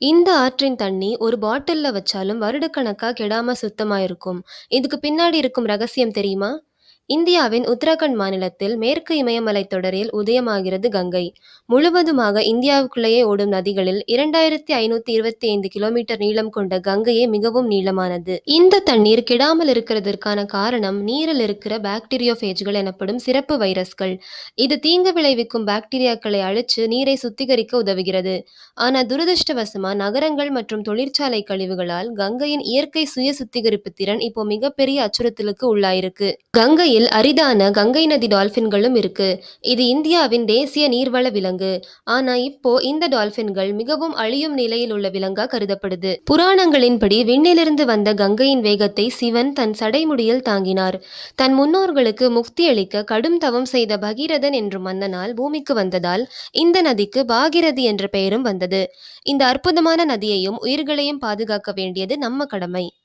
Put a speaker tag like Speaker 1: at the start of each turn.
Speaker 1: இந்த ஆற்றின் தண்ணி ஒரு பாட்டில்ல வச்சாலும் வருடக்கணக்கா கெடாம சுத்தமா இருக்கும். இதுக்கு பின்னாடி இருக்கும் ரகசியம் தெரியுமா? இந்தியாவின் உத்தராகண்ட் மாநிலத்தில் மேற்கு இமயமலைத் தொடரில் உதயமாகிறது கங்கை. முழுவதுமாக இந்தியாவுக்குள்ளேயே ஓடும் நதிகளில் இரண்டாயிரத்து இருபத்தி இருபத்தைந்து கிலோமீட்டர் நீளம் கொண்ட கங்கையே மிகவும் நீளமானது. இந்த தண்ணீர் கெடாமல் இருக்கிறதற்கான காரணம் நீரில் இருக்கிற பாக்டீரியோபேஜ்கள் எனப்படும் சிறப்பு வைரஸ்கள். இது தீங்கு விளைவிக்கும் பாக்டீரியாக்களை அழிச்சு நீரை சுத்திகரிக்க உதவுகிறது. ஆனா துரதிர்ஷ்டவசமா நகரங்கள் மற்றும் தொழிற்சாலை கழிவுகளால் கங்கையின் இயற்கை சுய சுத்திகரிப்பு திறன் இப்போ மிகப்பெரிய அச்சுறுத்தலுக்கு உள்ளாயிருக்கு. கங்கையில் அரிதான கங்கை நதி டால்பின்களும் இருக்கு. இது இந்தியாவின் தேசிய நீர்வள விலங்கு. ஆனா இப்போ இந்த டால்பின்கள் மிகவும் அழியும் நிலையில் உள்ள விலங்கா கருதப்படுது. புராணங்களின்படி விண்ணிலிருந்து வந்த கங்கையின் வேகத்தை சிவன் தன் சடைமுடியில் தாங்கினார். தன் முன்னோர்களுக்கு முக்தி அளிக்க கடும் தவம் செய்த பகீரதன் என்ற மன்னனால் பூமிக்கு வந்ததால் இந்த நதிக்கு பாகிரதி என்ற பெயரும் வந்தது. இந்த அற்புதமான நதியையும் உயிர்களையும் பாதுகாக்க வேண்டியது நம்ம கடமை.